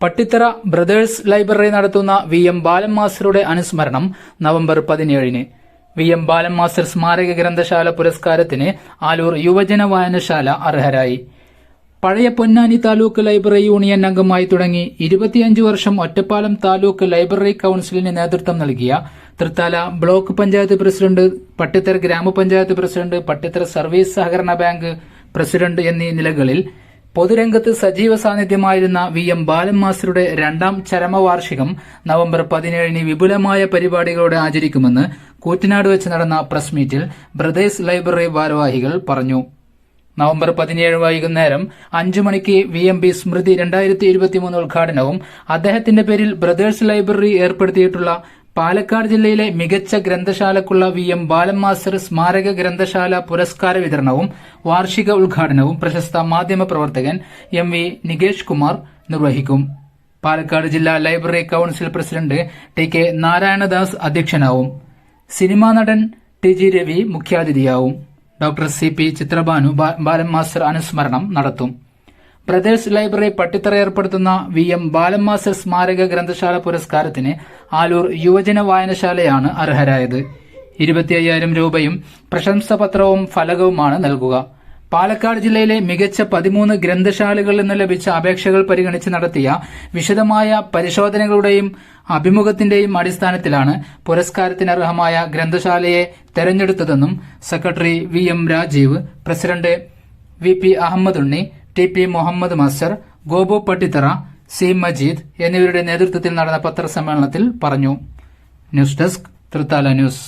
Pattithara brothers library നടത്തുന്ന V M Balan മാസ്റ്ററുടെ അനുസ്മരണം നവംബർ പതിനേഴിന്. വി എം ബാലൻ മാസ്റ്റർ സ്മാരക ഗ്രന്ഥശാല പുരസ്കാരത്തിന് ആലൂർ യുവജന വായനശാല അർഹരായി. പഴയ പൊന്നാനി താലൂക്ക് ലൈബ്രറി യൂണിയൻ അംഗമായി തുടങ്ങി ഇരുപത്തിയഞ്ച് വർഷം ഒറ്റപ്പാലം താലൂക്ക് ലൈബ്രറി കൌൺസിലിന് നേതൃത്വം നൽകിയ തൃത്താല ബ്ലോക്ക് പഞ്ചായത്ത് പ്രസിഡന്റ് പട്ടിത്തറ ഗ്രാമപഞ്ചായത്ത് പ്രസിഡന്റ് പട്ടിത്തറ സർവീസ് സഹകരണ ബാങ്ക് പ്രസിഡന്റ് എന്നീ നിലകളിൽ പൊതുരംഗത്ത് സജീവ സാന്നിധ്യമായിരുന്ന വി എം ബാലൻ മാസ്റ്ററുടെ രണ്ടാം ചരമവാർഷികം നവംബർ പതിനേഴിന് വിപുലമായ പരിപാടികളോടെ ആചരിക്കുമെന്ന് കൂറ്റനാട് വെച്ച് നടന്ന പ്രസ് മീറ്റിൽ ബ്രദേഴ്സ് ലൈബ്രറി ഭാരവാഹികൾ പറഞ്ഞു. നവംബർ പതിനേഴ് വൈകുന്നേരം അഞ്ചു മണിക്ക് വി എം ബി സ്മൃതി രണ്ടായിരത്തി ഇരുപത്തിമൂന്ന് ഉദ്ഘാടനവും അദ്ദേഹത്തിന്റെ പേരിൽ ബ്രദേഴ്സ് ലൈബ്രറി ഏർപ്പെടുത്തിയിട്ടുള്ള പാലക്കാട് ജില്ലയിലെ മികച്ച ഗ്രന്ഥശാലക്കുള്ള വി എം ബാലൻ സ്മാരക ഗ്രന്ഥശാല പുരസ്കാര വിതരണവും വാർഷിക ഉദ്ഘാടനവും പ്രശസ്ത മാധ്യമ പ്രവർത്തകൻ എം വി നികേഷ് കുമാർ നിർവഹിക്കും. പാലക്കാട് ജില്ലാ library council president T K Narayanadas അധ്യക്ഷനാവും. Cinema നടൻ T G Ravi മുഖ്യാതിഥിയാവും. Doctor C P Chithrabhanu Balan master അനുസ്മരണം നടത്തും. ബ്രദേഴ്സ് ലൈബ്രറി പട്ടിത്തറ ഏർപ്പെടുത്തുന്ന വി എം ബാലമ്മാസ സ്മാരക ഗ്രന്ഥശാല പുരസ്കാരത്തിന് ആലൂർ യുവജന വായനശാലയാണ് അർഹരായത്. ഇരുപത്തി അയ്യായിരം രൂപയും പ്രശംസപത്രവും ഫലകവുമാണ് നൽകുക. പാലക്കാട് ജില്ലയിലെ മികച്ച പതിമൂന്ന് ഗ്രന്ഥശാലകളിൽ നിന്ന് ലഭിച്ച അപേക്ഷകൾ പരിഗണിച്ച് നടത്തിയ വിശദമായ പരിശോധനകളുടെയും അഭിമുഖത്തിന്റെയും അടിസ്ഥാനത്തിലാണ് പുരസ്കാരത്തിനർഹമായ ഗ്രന്ഥശാലയെ തെരഞ്ഞെടുത്തതെന്നും secretary V M Rajeev president V P Ahammed Unni T P Muhammed master Gopu Pattithara C Majeed എന്നിവരുടെ നേതൃത്വത്തിൽ നടന്ന പത്രസമ്മേളനത്തിൽ പറഞ്ഞു. News desk Thrithala news.